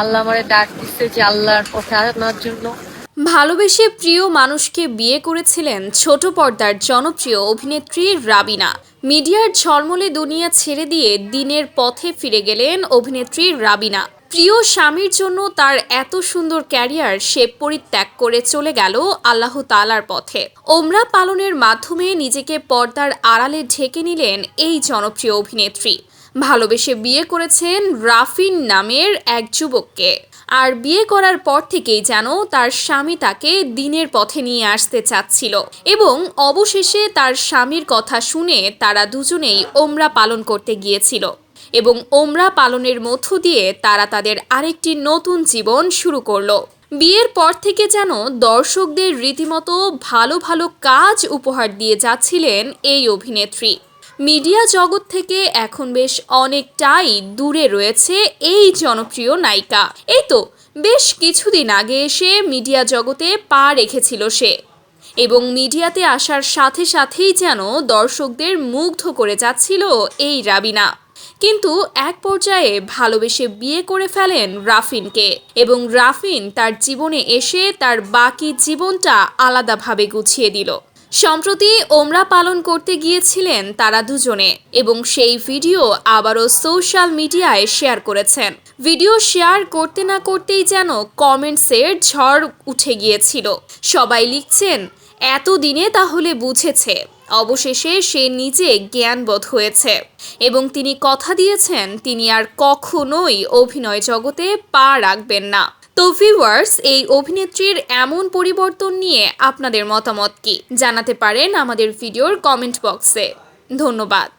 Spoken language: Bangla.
আল্লাহ আমারে ডাক দিচ্ছে যে আল্লাহর পথে আনার জন্য। ভালোবেসে প্রিয় মানুষকে বিয়ে করেছিলেন ছোট পর্দার জনপ্রিয় অভিনেত্রী রাবিনা। মিডিয়ার ঝলমলে দুনিয়া ছেড়ে দিয়ে দিনের পথে ফিরে গেলেন অভিনেত্রী রাবিনা। প্রিয় স্বামীর জন্য তার এত সুন্দর ক্যারিয়ার সে পরিত্যাগ করে চলে গেল আল্লাহ তালার পথে। ওমরা পালনের মাধ্যমে নিজেকে পর্দার আড়ালে ঢেকে নিলেন এই জনপ্রিয় অভিনেত্রী। ভালোবেসে বিয়ে করেছেন রাফিন নামের এক যুবককে। আর বিয়ে করার পর থেকেই যেন তার স্বামী তাকে দিনের পথে নিয়ে আসতে চাচ্ছিল এবং অবশেষে তার স্বামীর কথা শুনে তারা দুজনেই ওমরা পালন করতে গিয়েছিল এবং ওমরা পালনের মধ্য দিয়ে তারা তাদের আরেকটি নতুন জীবন শুরু করল। বিয়ের পর থেকে যেন দর্শকদের রীতিমতো ভালো ভালো কাজ উপহার দিয়ে যাচ্ছিলেন এই অভিনেত্রী। মিডিয়া জগৎ থেকে এখন বেশ অনেকটাই দূরে রয়েছে এই জনপ্রিয় নায়িকা। এই তো, বেশ কিছুদিন আগে এসে মিডিয়া জগতে পা রেখেছিল সে এবং মিডিয়াতে আসার সাথে সাথেই যেন দর্শকদের মুগ্ধ করে যাচ্ছিল এই রাবিনা। কিন্তু এক পর্যায়ে ভালোবেসে বিয়ে করে ফেলেন রাফিনকে এবং রাফিন তার জীবনে এসে তার বাকি জীবনটা আলাদাভাবে গুছিয়ে দিল। সম্প্রতি ওমরা পালন করতে গিয়েছিলেন তারা দুজনে, এবং সেই ভিডিও আবারও সোশ্যাল মিডিয়ায় শেয়ার করেছেন। ভিডিও শেয়ার করতে না করতেই যেন কমেন্টসের ঝড় উঠে গিয়েছিল। সবাই লিখছেন, এতদিনে তাহলে বুঝেছে, অবশেষে সে নিজে জ্ঞানবোধ হয়েছে। এবং তিনি কথা দিয়েছেন, তিনি আর কখনোই অভিনয় জগতে পা রাখবেন না। তো ভিউয়ার্স এই অভিনেত্রীর এমন পরিবর্তন নিয়ে আপনাদের মতামত কি? জানাতে পারেন আমাদের ভিডিওর কমেন্ট বক্সে ধন্যবাদ।